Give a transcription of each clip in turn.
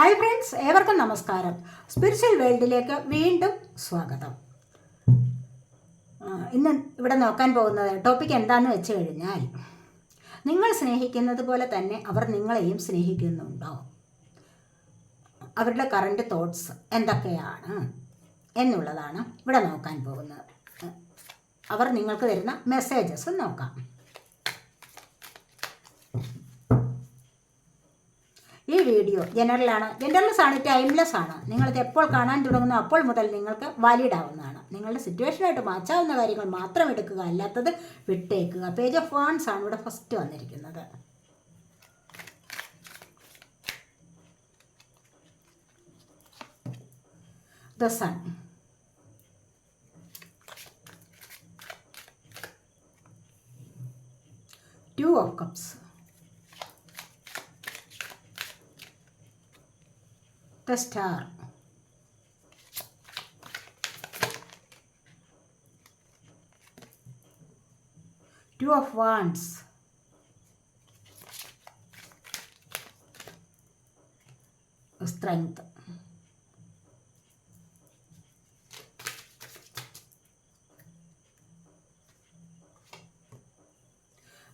Hi friends ഏവർക്കും നമസ്കാരം spiritual വേൾഡിലേക്ക് വീണ്ടും സ്വാഗതം ഇന്ന് ഇവിടെ നോക്കാൻ പോകുന്നത് ടോപ്പിക് എന്താണെന്ന് വെച്ച് കഴിഞ്ഞാൽ നിങ്ങൾ സ്നേഹിക്കുന്നത് പോലെ തന്നെ അവർ നിങ്ങളെയും സ്നേഹിക്കുന്നുണ്ടോ അവരുടെ കറണ്ട് തോട്ട്സ് എന്തൊക്കെയാണ് എന്നുള്ളതാണ് ഇവിടെ നോക്കാൻ പോകുന്നത് അവർ നിങ്ങൾക്ക് തരുന്ന മെസ്സേജസ് നോക്കാം വീഡിയോ ജനറലാണ് ആണ് ടൈംലെസ് ആണ് നിങ്ങളിത് എപ്പോൾ കാണാൻ തുടങ്ങുന്നു അപ്പോൾ മുതൽ നിങ്ങൾക്ക് വാലിഡ് ആവുന്നതാണ് നിങ്ങളുടെ സിറ്റുവേഷനായിട്ട് മാച്ചാവുന്ന കാര്യങ്ങൾ മാത്രം എടുക്കുക അല്ലാത്തത് വിട്ടേക്കുക പേജ് ഓഫ് വാൺസ് ആണ് ഇവിടെ ഫസ്റ്റ് വന്നിരിക്കുന്നത് the sun two of cups the star. Two of Wands. Strength.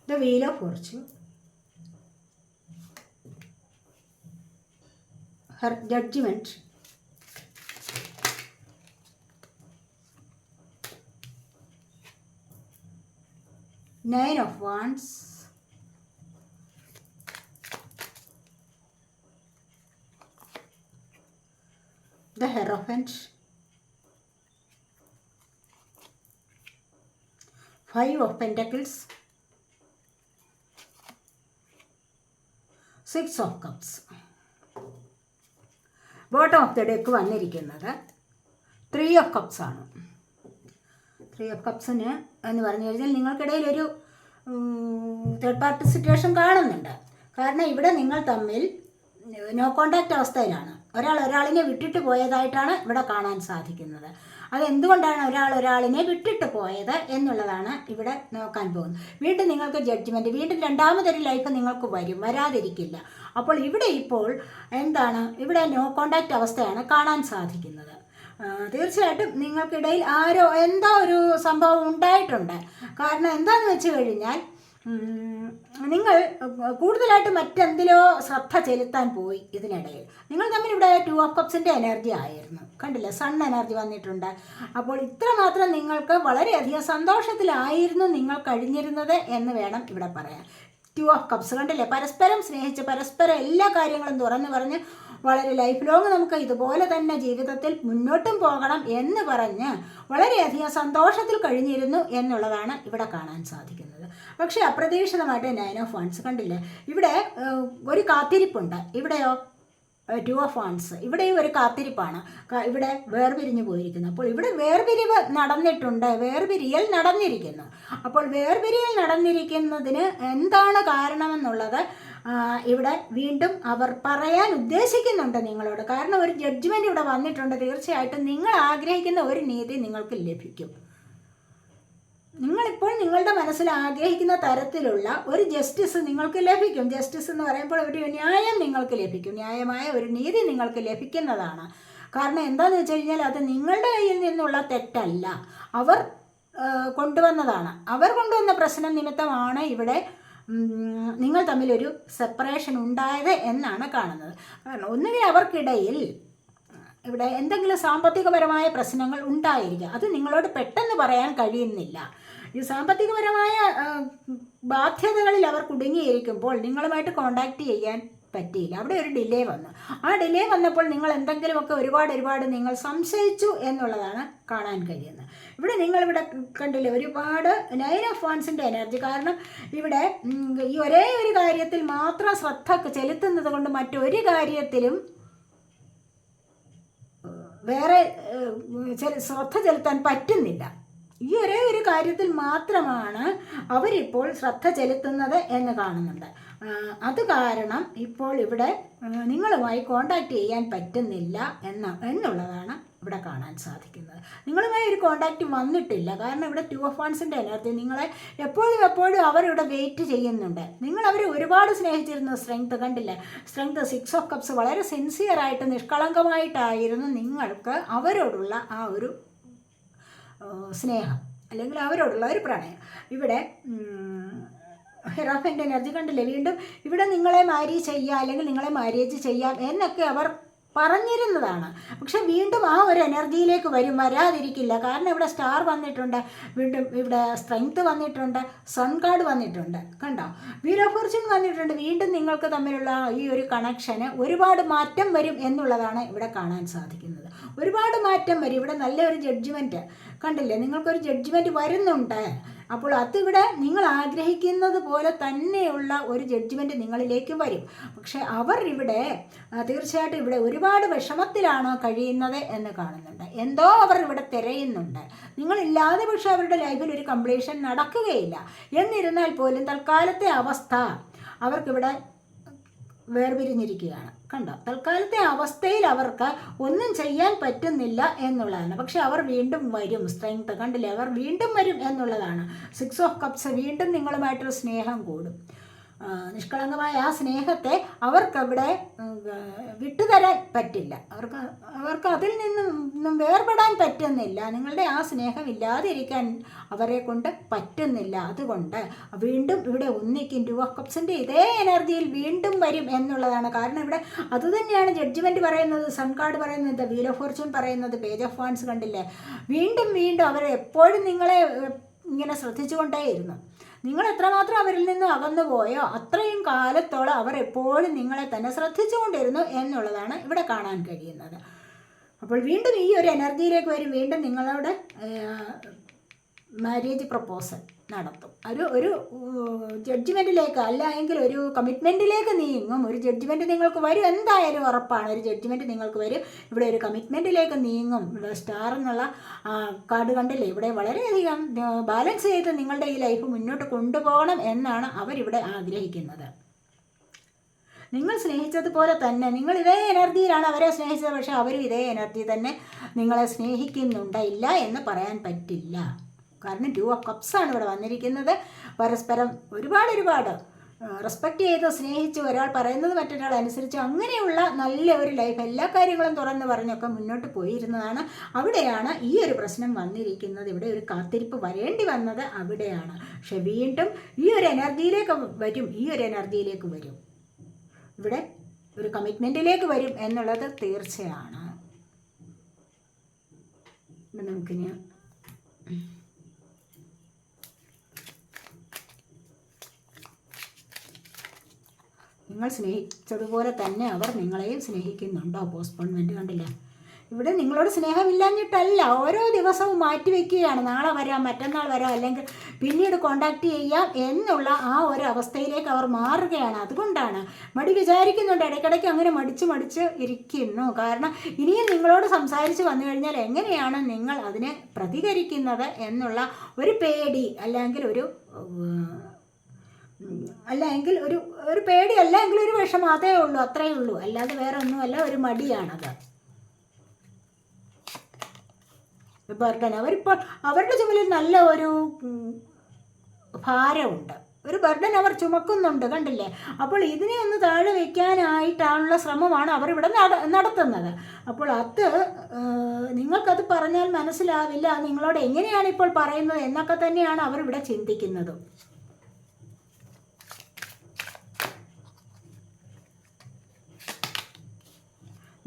The Wheel of Fortune. her judgment. Nine of Wands. The Hierophant. Five of Pentacles. Six of Cups. Bottom of the deck വന്നിരിക്കുന്നത് three of cups ആണ് three of കപ്സിന് എന്ന് പറഞ്ഞു കഴിഞ്ഞാൽ നിങ്ങൾക്കിടയിൽ ഒരു third party situation കാണുന്നുണ്ട് കാരണം ഇവിടെ നിങ്ങൾ തമ്മിൽ നോ കോണ്ടാക്റ്റ് അവസ്ഥയിലാണ് ഒരാൾ ഒരാളിനെ വിട്ടിട്ട് പോയതായിട്ടാണ് ഇവിടെ കാണാൻ സാധിക്കുന്നത് അതെന്തുകൊണ്ടാണ് ഒരാൾ ഒരാളിനെ വിട്ടിട്ട് പോയത് എന്നുള്ളതാണ് ഇവിടെ നോക്കാൻ പോകുന്നത് വീണ്ടും നിങ്ങൾക്ക് ജഡ്ജ്മെൻറ്റ് വീണ്ടും രണ്ടാമതൊരു ലൈഫ് നിങ്ങൾക്ക് വരും വരാതിരിക്കില്ല അപ്പോൾ ഇവിടെ ഇപ്പോൾ എന്താണ് ഇവിടെ നോ കോണ്ടാക്റ്റ് അവസ്ഥയാണ് കാണാൻ സാധിക്കുന്നത് തീർച്ചയായിട്ടും നിങ്ങൾക്കിടയിൽ ആരോ എന്തോ ഒരു സംഭവം ഉണ്ടായിട്ടുണ്ട് കാരണം എന്താണെന്ന് വെച്ച് കഴിഞ്ഞാൽ നിങ്ങൾ കൂടുതലായിട്ട് മറ്റെന്തിലോ ശ്രദ്ധ ചെലുത്താൻ പോയി ഇതിനിടയിൽ നിങ്ങൾ തമ്മിൽ ഇവിടെ ടു ഓഫ് കപ്സിൻ്റെ എനർജി ആയിരുന്നു കണ്ടില്ലേ സൺ എനർജി വന്നിട്ടുണ്ട് അപ്പോൾ ഇത്രമാത്രം നിങ്ങൾക്ക് വളരെയധികം സന്തോഷത്തിലായിരുന്നു നിങ്ങൾ കഴിഞ്ഞിരുന്നത് എന്ന് വേണം ഇവിടെ പറയാൻ ടു ഓഫ് കപ്സ് കണ്ടില്ലേ പരസ്പരം സ്നേഹിച്ച് പരസ്പരം എല്ലാ കാര്യങ്ങളും തുറന്നു പറഞ്ഞ് വളരെ ലൈഫ് ലോങ് നമുക്ക് ഇതുപോലെ തന്നെ ജീവിതത്തിൽ മുന്നോട്ടും പോകണം എന്ന് പറഞ്ഞ് വളരെയധികം സന്തോഷത്തിൽ കഴിഞ്ഞിരുന്നു എന്നുള്ളതാണ് ഇവിടെ കാണാൻ സാധിക്കുന്നത് പക്ഷേ അപ്രതീക്ഷിതമായിട്ട് നയൻ ഓഫ് വൺസ് കണ്ടില്ലേ ഇവിടെ ഒരു കാത്തിരിപ്പുണ്ട് ഇവിടെയോ ടു ഓഫ് ആൺസ് ഇവിടെയും ഒരു കാത്തിരിപ്പാണ് ഇവിടെ വേർപിരിഞ്ഞു പോയിരിക്കുന്നു അപ്പോൾ ഇവിടെ വേർപിരിവ് നടന്നിട്ടുണ്ട് വേർപിരിയൽ നടന്നിരിക്കുന്നു അപ്പോൾ വേർപിരിയൽ നടന്നിരിക്കുന്നതിന് എന്താണ് കാരണമെന്നുള്ളത് ഇവിടെ വീണ്ടും അവർ പറയാൻ ഉദ്ദേശിക്കുന്നുണ്ട് നിങ്ങളോട് കാരണം ഒരു ജഡ്ജ്മെൻ്റ് ഇവിടെ വന്നിട്ടുണ്ട് തീർച്ചയായിട്ടും നിങ്ങൾ ആഗ്രഹിക്കുന്ന ഒരു നീതി നിങ്ങൾക്ക് ലഭിക്കും നിങ്ങളിപ്പോൾ നിങ്ങളുടെ മനസ്സിൽ ആഗ്രഹിക്കുന്ന തരത്തിലുള്ള ഒരു ജസ്റ്റിസ് നിങ്ങൾക്ക് ലഭിക്കും ജസ്റ്റിസ് എന്ന് പറയുമ്പോൾ ഒരു ന്യായം നിങ്ങൾക്ക് ലഭിക്കും ന്യായമായ ഒരു നീതി നിങ്ങൾക്ക് ലഭിക്കുന്നതാണ് കാരണം എന്താണെന്ന് വെച്ച് കഴിഞ്ഞാൽ അത് നിങ്ങളുടെ കയ്യിൽ നിന്നുള്ള തെറ്റല്ല അവർ കൊണ്ടുവന്നതാണ് അവർ കൊണ്ടുവന്ന പ്രശ്നം നിമിത്തമാണ് ഇവിടെ നിങ്ങൾ തമ്മിലൊരു സെപ്പറേഷൻ ഉണ്ടായത് എന്നാണ് കാണുന്നത് കാരണം ഒന്നുകിൽ അവർക്കിടയിൽ ഇവിടെ എന്തെങ്കിലും സാമ്പത്തികപരമായ പ്രശ്നങ്ങൾ ഉണ്ടായിരിക്കാം അത് നിങ്ങളോട് പെട്ടെന്ന് പറയാൻ കഴിയുന്നില്ല ഈ സാമ്പത്തികപരമായ ബാധ്യതകളിൽ അവർ കുടുങ്ങിയിരിക്കുമ്പോൾ നിങ്ങളുമായിട്ട് കോണ്ടാക്ട് ചെയ്യാൻ പറ്റിയില്ല അവിടെ ഒരു ഡിലേ വന്നു ആ ഡിലേ വന്നപ്പോൾ നിങ്ങൾ എന്തെങ്കിലുമൊക്കെ ഒരുപാട് ഒരുപാട് നിങ്ങൾ സംശയിച്ചു എന്നുള്ളതാണ് കാണാൻ കഴിയുന്നത് ഇവിടെ നിങ്ങളിവിടെ കണ്ടില്ലേ ഒരുപാട് നൈൻ ഓഫ് വൺസിൻ്റെ എനർജി കാരണം ഇവിടെ ഈ ഒരേ ഒരു കാര്യത്തിൽ മാത്രം ശ്രദ്ധ ചെലുത്തുന്നത് കൊണ്ട് മറ്റൊരു കാര്യത്തിലും വേറെ ശ്രദ്ധ ചെലുത്താൻ പറ്റുന്നില്ല ഈ ഒരേ ഒരു കാര്യത്തിൽ മാത്രമാണ് അവരിപ്പോൾ ശ്രദ്ധ ചെലുത്തുന്നത് എന്ന് കാണുന്നുണ്ട് അത് കാരണം ഇപ്പോൾ ഇവിടെ നിങ്ങളുമായി കോണ്ടാക്ട് ചെയ്യാൻ പറ്റുന്നില്ല എന്ന എന്നുള്ളതാണ് ഇവിടെ കാണാൻ സാധിക്കുന്നത് നിങ്ങളുമായി ഒരു കോണ്ടാക്റ്റ് വന്നിട്ടില്ല കാരണം ഇവിടെ ടു ഓഫ് വൺസിൻ്റെ എനർജി നിങ്ങളെ എപ്പോഴും എപ്പോഴും അവരിവിടെ വെയിറ്റ് ചെയ്യുന്നുണ്ട് നിങ്ങൾ അവരെ ഒരുപാട് സ്നേഹിച്ചിരുന്ന സ്ട്രെങ്ത് കണ്ടില്ലേ സ്ട്രെങ്ത് സിക്സ് ഓഫ് കപ്സ് വളരെ സിൻസിയറായിട്ട് നിഷ്കളങ്കമായിട്ടായിരുന്നു നിങ്ങൾക്ക് അവരോടുള്ള ആ ഒരു സ്നേഹം അല്ലെങ്കിൽ അവരോടുള്ള ഒരു പ്രണയം ഇവിടെ ഹെറോഫൻ്റെ എനർജി കണ്ടില്ലേ വീണ്ടും ഇവിടെ നിങ്ങളെ മാര്യേജ് ചെയ്യാം അല്ലെങ്കിൽ നിങ്ങളെ മാര്യേജ് ചെയ്യാം എന്നൊക്കെ അവർ പറഞ്ഞിരുന്നതാണ് പക്ഷെ വീണ്ടും ആ ഒരു എനർജിയിലേക്ക് വരും വരാതിരിക്കില്ല കാരണം ഇവിടെ സ്റ്റാർ വന്നിട്ടുണ്ട് വീണ്ടും ഇവിടെ സ്ട്രെങ്ത് വന്നിട്ടുണ്ട് സൺ കാർഡ് വന്നിട്ടുണ്ട് കണ്ടോ വീരോ ഫോർച്യൂൺ വന്നിട്ടുണ്ട് വീണ്ടും നിങ്ങൾക്ക് തമ്മിലുള്ള ഈ ഒരു കണക്ഷന് ഒരുപാട് മാറ്റം വരും എന്നുള്ളതാണ് ഇവിടെ കാണാൻ സാധിക്കുന്നത് ഒരുപാട് മാറ്റം വരും ഇവിടെ നല്ലൊരു ജഡ്ജ്മെൻറ്റ് കണ്ടില്ലേ നിങ്ങൾക്കൊരു ജഡ്ജ്മെൻറ്റ് വരുന്നുണ്ട് അപ്പോൾ അതിവിടെ നിങ്ങൾ ആഗ്രഹിക്കുന്നത് പോലെ തന്നെയുള്ള ഒരു ജഡ്ജ്മെൻറ്റ് നിങ്ങളിലേക്ക് വരും പക്ഷെ അവർ ഇവിടെ തീർച്ചയായിട്ടും ഇവിടെ ഒരുപാട് വിഷമത്തിലാണ് കഴിയുന്നത് എന്ന് കാണുന്നുണ്ട് എന്തോ അവർ ഇവിടെ തിരയുന്നുണ്ട് നിങ്ങളില്ലാതെ പക്ഷെ അവരുടെ ലൈഫിൽ ഒരു കംപ്ലീഷൻ നടക്കുകയില്ല എന്നിരുന്നാൽ പോലും തൽക്കാലത്തെ അവസ്ഥ അവർക്കിവിടെ വേർപിരിഞ്ഞിരിക്കുകയാണ് കണ്ട തൽക്കാലത്തെ അവസ്ഥയിൽ അവർക്ക് ഒന്നും ചെയ്യാൻ പറ്റുന്നില്ല എന്നുള്ളതാണ് പക്ഷെ അവർ വീണ്ടും വരും സ്ട്രെങ്ത് കണ്ടില്ലേ അവർ വീണ്ടും വരും എന്നുള്ളതാണ് സിക്സ് ഓഫ് കപ്സ് വീണ്ടും നിങ്ങളുമായിട്ടൊരു സ്നേഹം കൂടും നിഷ്കളങ്കമായ ആ സ്നേഹത്തെ അവർക്കവിടെ വിട്ടുതരാൻ പറ്റില്ല അവർക്ക് അവർക്ക് അതിൽ നിന്നും വേർപെടാൻ പറ്റുന്നില്ല നിങ്ങളുടെ ആ സ്നേഹം ഇല്ലാതിരിക്കാൻ അവരെ കൊണ്ട് പറ്റുന്നില്ല അതുകൊണ്ട് വീണ്ടും ഇവിടെ ഒന്നിക്കും രൂപ കപ്സിൻ്റെ ഇതേ എനർജിയിൽ വീണ്ടും വരും എന്നുള്ളതാണ് കാരണം ഇവിടെ അതുതന്നെയാണ് ജഡ്ജ്മെൻറ്റ് പറയുന്നത് സൺ കാർഡ് പറയുന്നത് വീൽ ഓഫ് ഫോർച്യൂൺ പറയുന്നത് പേജ് ഓഫ് വാൻസ് കണ്ടില്ലേ വീണ്ടും വീണ്ടും അവർ എപ്പോഴും നിങ്ങളെ ഇങ്ങനെ ശ്രദ്ധിച്ചുകൊണ്ടേയിരുന്നു നിങ്ങൾ എത്രമാത്രം അവരിൽ നിന്ന് അകന്നു പോയോ അത്രയും കാലത്തോളം അവർ എപ്പോഴും നിങ്ങളെ തന്നെ ശ്രദ്ധിച്ചുകൊണ്ടിരുന്നു എന്നുള്ളതാണ് ഇവിടെ കാണാൻ കഴിയുന്നത് അപ്പോൾ വീണ്ടും ഈ ഒരു എനർജിയിലേക്ക് വരും വീണ്ടും നിങ്ങളുടെ മാരേജ് പ്രപ്പോസൽ നടത്തും ഒരു ഒരു ജഡ്ജ്മെൻറ്റിലേക്ക് അല്ല എങ്കിൽ ഒരു കമ്മിറ്റ്മെൻറ്റിലേക്ക് നീങ്ങും ഒരു ജഡ്ജ്മെൻറ്റ് നിങ്ങൾക്ക് വരും എന്തായാലും ഉറപ്പാണ് ഒരു ജഡ്ജ്മെൻറ്റ് നിങ്ങൾക്ക് വരും ഇവിടെ ഒരു കമ്മിറ്റ്മെൻറ്റിലേക്ക് നീങ്ങും ഇവിടെ സ്റ്റാർ എന്നുള്ള കാർഡ് കണ്ടില്ലേ ഇവിടെ വളരെയധികം ബാലൻസ് ചെയ്ത് നിങ്ങളുടെ ഈ ലൈഫ് മുന്നോട്ട് കൊണ്ടുപോകണം എന്നാണ് അവരിവിടെ ആഗ്രഹിക്കുന്നത് നിങ്ങൾ സ്നേഹിച്ചതുപോലെ തന്നെ നിങ്ങൾ ഇതേ എനർജിയിലാണ് അവരെ സ്നേഹിച്ചത് പക്ഷേ അവരും ഇതേ എനർജി തന്നെ നിങ്ങളെ സ്നേഹിക്കുന്നുണ്ട് എന്ന് പറയാൻ പറ്റില്ല കാരണം ടു ഓഫ് കപ്സ് ആണ് ഇവിടെ വന്നിരിക്കുന്നത് പരസ്പരം ഒരുപാട് ഒരുപാട് റെസ്പെക്റ്റ് ചെയ്ത് സ്നേഹിച്ച് ഒരാൾ പറയുന്നത് മറ്റൊരാൾ അനുസരിച്ച് അങ്ങനെയുള്ള നല്ല ഒരു ലൈഫ് എല്ലാ കാര്യങ്ങളും തുറന്ന് പറഞ്ഞൊക്കെ മുന്നോട്ട് പോയിരുന്നതാണ് അവിടെയാണ് ഈ ഒരു പ്രശ്നം വന്നിരിക്കുന്നത് ഇവിടെ ഒരു കാത്തിരിപ്പ് വരേണ്ടി വന്നത് അവിടെയാണ് പക്ഷെ വീണ്ടും ഈ ഒരു എനർജിയിലേക്ക് വരും ഈ ഒരു എനർജിയിലേക്ക് വരും ഇവിടെ ഒരു കമ്മിറ്റ്മെൻറ്റിലേക്ക് വരും എന്നുള്ളത് തീർച്ചയാണ് നമുക്കിനി നിങ്ങൾ സ്നേഹിച്ചതുപോലെ തന്നെ അവർ നിങ്ങളെയും സ്നേഹിക്കുന്നുണ്ടോ പോസ്റ്റ്പോൺമെന്റ് കണ്ടില്ല ഇവിടെ നിങ്ങളോട് സ്നേഹമില്ലാഞ്ഞിട്ടല്ല ഓരോ ദിവസവും മാറ്റി വെക്കുകയാണ് നാളെ വരാം മറ്റന്നാൾ വരാം അല്ലെങ്കിൽ പിന്നീട് കോണ്ടാക്ട് ചെയ്യാം എന്നുള്ള ആ ഒരു അവസ്ഥയിലേക്ക് അവർ മാറുകയാണ് അതുകൊണ്ടാണ് മടി വിചാരിക്കുന്നുണ്ട് ഇടയ്ക്കിടയ്ക്ക് അങ്ങനെ മടിച്ച് മടിച്ച് ഇരിക്കുന്നു കാരണം ഇനിയും നിങ്ങളോട് സംസാരിച്ച് വന്നു കഴിഞ്ഞാൽ എങ്ങനെയാണ് നിങ്ങൾ അതിനെ പ്രതികരിക്കുന്നത് എന്നുള്ള ഒരു പേടി അല്ലെങ്കിൽ ഒരു അല്ലെങ്കിൽ ഒരു ഒരു പേടി അല്ലെങ്കിൽ ഒരു വിഷം അതേ ഉള്ളൂ അത്രയേ ഉള്ളൂ അല്ലാതെ വേറെ ഒന്നുമല്ല ഒരു മടിയാണത് ബർഡൻ അവരിപ്പോൾ അവരുടെ ചുമലിൽ നല്ല ഒരു ഭാരമുണ്ട് ഒരു ബർഡൻ അവർ ചുമക്കുന്നുണ്ട് കണ്ടില്ലേ അപ്പോൾ ഇതിനെ ഒന്ന് താഴെ വയ്ക്കാനായിട്ടാണുള്ള ശ്രമമാണ് അവരിവിടെ നടത്തുന്നത് അപ്പോൾ അത് നിങ്ങൾക്കത് പറഞ്ഞാൽ മനസ്സിലാവില്ല നിങ്ങളോട് എങ്ങനെയാണ് ഇപ്പോൾ പറയുന്നത് എന്നൊക്കെ തന്നെയാണ് അവരിവിടെ ചിന്തിക്കുന്നത്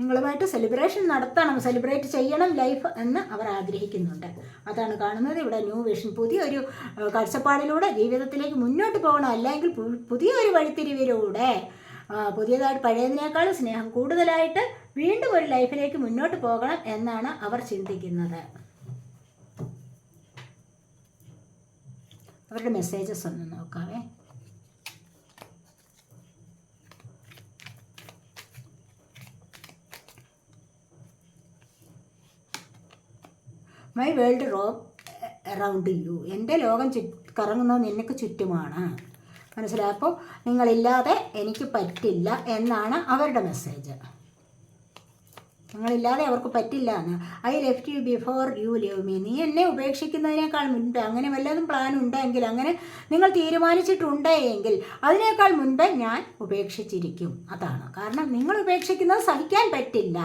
നിങ്ങളുമായിട്ട് സെലിബ്രേഷൻ നടത്തണം സെലിബ്രേറ്റ് ചെയ്യണം ലൈഫ് എന്ന് അവർ ആഗ്രഹിക്കുന്നുണ്ട് അതാണ് കാണുന്നത് ഇവിടെ ന്യൂ വിഷൻ പുതിയൊരു കാഴ്ചപ്പാടിലൂടെ ജീവിതത്തിലേക്ക് മുന്നോട്ട് പോകണം അല്ലെങ്കിൽ പുതിയൊരു വഴിത്തിരിവിലൂടെ പുതിയതായിട്ട് പഴയതിനേക്കാൾ സ്നേഹം കൂടുതലായിട്ട് വീണ്ടും ഒരു ലൈഫിലേക്ക് മുന്നോട്ട് പോകണം എന്നാണ് അവർ ചിന്തിക്കുന്നത് അവരുടെ മെസ്സേജസ് ഒന്ന് നോക്കാവേ my world row around you എൻ്റെ ലോകം ചു കറങ്ങുന്നത് നിനക്ക് ചുറ്റുമാണ് മനസ്സിലായപ്പോൾ നിങ്ങളില്ലാതെ എനിക്ക് പറ്റില്ല എന്നാണ് അവരുടെ മെസ്സേജ് നിങ്ങളില്ലാതെ അവർക്ക് പറ്റില്ല എന്ന് I left you before you leave me നീ എന്നെ ഉപേക്ഷിക്കുന്നതിനേക്കാൾ മുൻപേ അങ്ങനെ വല്ലതും പ്ലാൻ ഉണ്ടെങ്കിൽ അങ്ങനെ നിങ്ങൾ തീരുമാനിച്ചിട്ടുണ്ടെങ്കിൽ അതിനേക്കാൾ മുൻപേ ഞാൻ ഉപേക്ഷിച്ചിരിക്കും അതാണ് കാരണം നിങ്ങൾ ഉപേക്ഷിക്കുന്നത് സഹിക്കാൻ പറ്റില്ല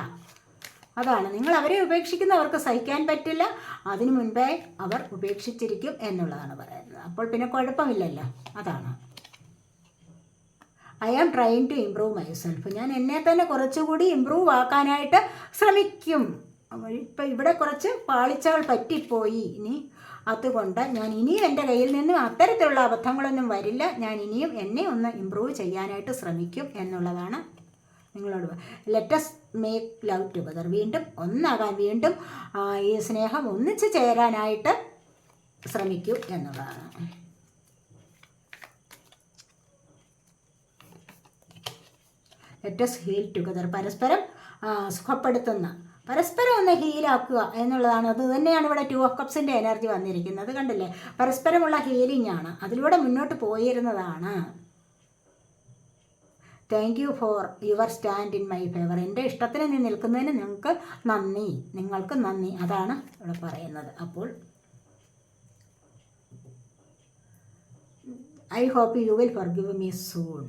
അതാണ് നിങ്ങൾ അവരെ ഉപേക്ഷിക്കുന്നവർക്ക് സഹിക്കാൻ പറ്റില്ല അതിനു മുൻപേ അവർ ഉപേക്ഷിച്ചിരിക്കും എന്നുള്ളതാണ് പറയുന്നത് അപ്പോൾ പിന്നെ കുഴപ്പമില്ലല്ലോ അതാണ് I am trying to improve myself ഞാൻ എന്നെ തന്നെ കുറച്ചുകൂടി ഇമ്പ്രൂവ് ആക്കാനായിട്ട് ശ്രമിക്കും ഇപ്പം ഇവിടെ കുറച്ച് പാളിച്ചകൾ പറ്റിപ്പോയി ഇനി അതുകൊണ്ട് ഞാൻ ഇനിയും എൻ്റെ കയ്യിൽ നിന്നും അത്തരത്തിലുള്ള അബദ്ധങ്ങളൊന്നും വരില്ല ഞാൻ ഇനിയും എന്നെ ഒന്ന് ഇമ്പ്രൂവ് ചെയ്യാനായിട്ട് ശ്രമിക്കും എന്നുള്ളതാണ് നിങ്ങളോട് ലെറ്റസ് മേക്ക് ലവ് ടുഗദർ വീണ്ടും ഒന്നാകാൻ വീണ്ടും ഈ സ്നേഹം ഒന്നിച്ച് ചേരാനായിട്ട് ശ്രമിക്കൂ എന്നുള്ളതാണ് ലെറ്റസ് ഹീൽ ടുഗദർ പരസ്പരം സുഖപ്പെടുത്തുന്ന പരസ്പരം ഒന്ന് ഹീലാക്കുക എന്നുള്ളതാണ് അത് തന്നെയാണ് ഇവിടെ ടു ഓഫ് കപ്സിൻ്റെ എനർജി വന്നിരിക്കുന്നത് കണ്ടില്ലേ പരസ്പരമുള്ള ഹീലിംഗ് ആണ് അതിലൂടെ മുന്നോട്ട് പോയിരുന്നതാണ് thank you for your stand in my favour എൻ്റെ ഇഷ്ടത്തിന് നീ നിൽക്കുന്നതിന് നിങ്ങൾക്ക് നന്ദി നിങ്ങൾക്ക് നന്ദി അതാണ് ഇവിടെ പറയുന്നത് അപ്പോൾ I hope you will forgive me soon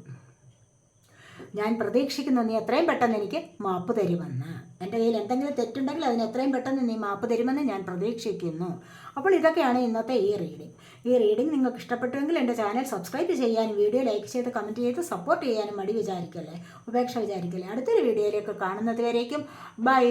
ഞാൻ പ്രതീക്ഷിക്കുന്ന നീ എത്രയും പെട്ടെന്ന് എനിക്ക് മാപ്പ് തരുമെന്ന് എൻ്റെ കയ്യിൽ എന്തെങ്കിലും തെറ്റുണ്ടെങ്കിൽ അതിന് എത്രയും പെട്ടെന്ന് നീ മാപ്പ് തരുമെന്ന് ഞാൻ പ്രതീക്ഷിക്കുന്നു അപ്പോൾ ഇതൊക്കെയാണ് ഇന്നത്തെ ഈ റീഡിങ് ഈ റീഡിംഗ് നിങ്ങൾക്ക് ഇഷ്ടപ്പെട്ടുവെങ്കിൽ എൻ്റെ ചാനൽ സബ്സ്ക്രൈബ് ചെയ്യാൻ വീഡിയോ ലൈക്ക് ചെയ്ത് കമൻറ്റ് ചെയ്ത് സപ്പോർട്ട് ചെയ്യാനും മടി വിചാരിക്കല്ലേ ഉപേക്ഷ വിചാരിക്കല്ലേ അടുത്തൊരു വീഡിയോയിലേക്ക് കാണുന്നതുവരേക്കും ബൈ